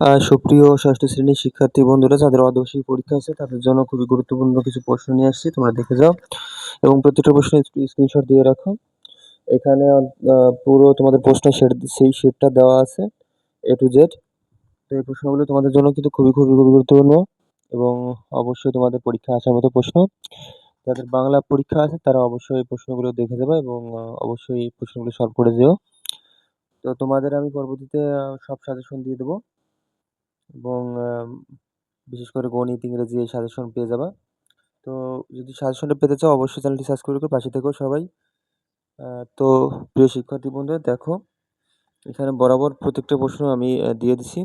সুপ্রিয় ষষ্ঠ শ্রেণির শিক্ষার্থী বন্ধুরা, যাদের অর্ধবার্ষিক পরীক্ষা আছে, তাদের জন্য খুবই গুরুত্বপূর্ণ কিছু প্রশ্ন নিয়ে আসছি, তোমরা দেখে যাও। এবং প্রতিটা প্রশ্নের স্ক্রিনশট দিয়ে রাখো। এখানে পুরো তোমাদের প্রশ্ন সেট সেই সেটটা দেওয়া আছে এ টু জেড তো এই প্রশ্নগুলো তোমাদের জন্য কিন্তু খুবই খুবই খুবই গুরুত্বপূর্ণ এবং অবশ্যই তোমাদের পরীক্ষা আসার মতো প্রশ্ন। যাদের বাংলা পরীক্ষা আছে, তারা অবশ্যই এই প্রশ্নগুলো দেখে দেবে এবং অবশ্যই এই প্রশ্নগুলো সলভ করে যেও। তো তোমাদের আমি পরবর্তীতে সব সাজেশন দিয়ে দেবো। এবং বিশেষ করে গণিত, ইংরেজি এই সাজেশন পেয়ে যাবা। তো যদি সাজেশনটা পেতে চাও, অবশ্যই চ্যানেলটি সাবস্ক্রাইব করে পাশে থেকেও সবাই। তো প্রিয় শিক্ষার্থী বন্ধুরা, দেখো, এখানে বরাবর প্রত্যেকটা প্রশ্ন আমি দিয়ে দিছি।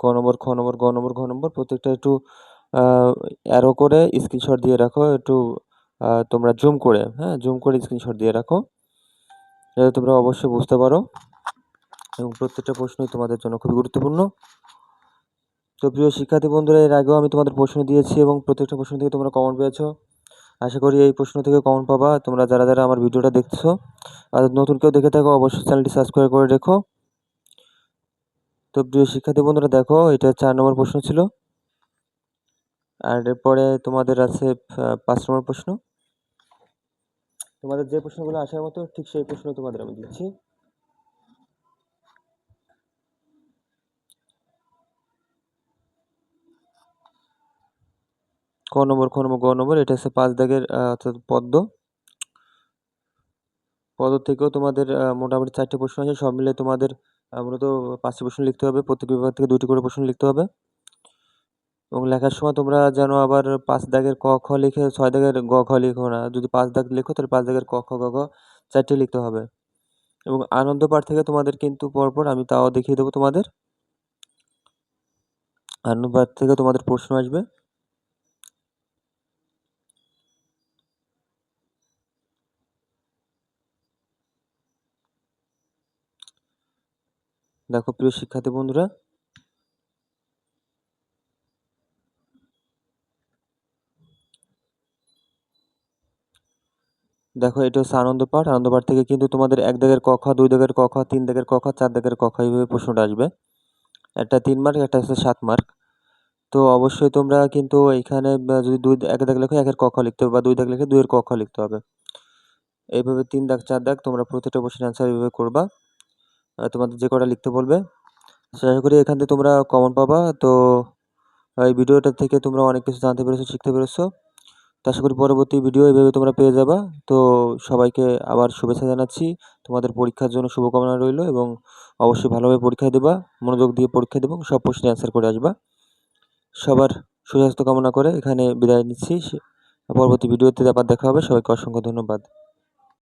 ক নম্বর, খ নম্বর, গ নম্বর, ঘ নম্বর, প্রত্যেকটা একটু অ্যারো করে স্ক্রিনশট দিয়ে রাখো, একটু তোমরা জুম করে হ্যাঁ জুম করে স্ক্রিনশট দিয়ে রাখো। যাতে তোমরা অবশ্যই বুঝতে পারো। এবং প্রত্যেকটা প্রশ্নই তোমাদের জন্য খুবই গুরুত্বপূর্ণ। তো প্রিয় শিক্ষার্থী বন্ধুরা, এর আগেও আমি তোমাদের প্রশ্ন দিয়েছি এবং প্রত্যেকটা প্রশ্ন থেকে তোমরা কমেন্ট পেয়েছ। আশা করি এই প্রশ্ন থেকে কমন পাবা। তোমরা যারা যারা আমার ভিডিওটা দেখছ আর নতুন কেউ দেখে থাকো, অবশ্যই চ্যানেলটি সাবস্ক্রাইব করে রেখো। তো প্রিয় শিক্ষার্থী বন্ধুরা, দেখো, এটা চার নম্বর প্রশ্ন ছিল। আর এরপরে তোমাদের আছে পাঁচ নম্বর প্রশ্ন। তোমাদের যে প্রশ্নগুলো আসার মতো ঠিক সেই প্রশ্ন তোমাদের আমি দিচ্ছি। ক নম্বর খ নম্বর গ নম্বর এটা হচ্ছে পাঁচ দাগের অর্থাৎ পদ্ম। পদ থেকেও তোমাদের মোটামুটি চারটে প্রশ্ন আছে, সব মিলে তোমাদের মূলত পাঁচটি প্রশ্ন লিখতে হবে, প্রত্যেক বিভাগ থেকে দুটি করে প্রশ্ন লিখতে হবে। এবং লেখার সময় তোমরা যেন আবার পাঁচ দাগের ক, খ লিখে ছয় দাগের গ, খ লিখো না। যদি পাঁচ দাগ লেখো, তাহলে পাঁচ দাগের ক, খ, গ ঘ চারটে লিখতে হবে। এবং আনন্দ পাঠ থেকে তোমাদের কিন্তু পরপর আমি তাও দেখিয়ে দেবো তোমাদের। আনন্দ পাঠ থেকে তোমাদের প্রশ্ন আসবে। দেখো প্রিয় শিক্ষার্থী বন্ধুরা। দেখো, এটা হচ্ছে আনন্দ পাঠ। আনন্দ পাঠ থেকে কিন্তু তোমাদের এক দাগের খ, দুই দাগের খ, তিন দাগের খ, চার দাগের খ এইভাবে প্রশ্নটা আসবে। একটা তিন মার্ক, একটা হচ্ছে সাত মার্ক। তো অবশ্যই তোমরা কিন্তু এখানে যদি দুই, এক দাগ লেখো, একের ক, খ লিখতে হবে বা দুই দাগ লেখে দুইয়ের খ লিখতে হবে। এইভাবে তিন দাগ, চার দাগ তোমরা প্রত্যেকটা প্রশ্নের অ্যান্সার এইভাবে করবা। তোমাদের যে কটা লিখতে বলবে। আশা করি এখান থেকে তোমরা কমন পাবা। তো এই ভিডিওটা থেকে তোমরা অনেক কিছু জানতে পেরেছ, শিখতে পেরেছ। তো আশা করি পরবর্তী ভিডিও এইভাবে তোমরা পেয়ে যাবা। তো, সবাইকে আবার শুভেচ্ছা জানাচ্ছি। তোমাদের পরীক্ষার জন্য শুভকামনা রইল এবং অবশ্যই ভালোভাবে পরীক্ষা দেবা, মনোযোগ দিয়ে পরীক্ষা দেবো সব প্রশ্নের অ্যান্সার করে আসবা। সবার সুস্বাস্থ্য কামনা করে এখানে বিদায় নিচ্ছি। পরবর্তী ভিডিওতে আবার দেখা হবে। সবাইকে অসংখ্য ধন্যবাদ।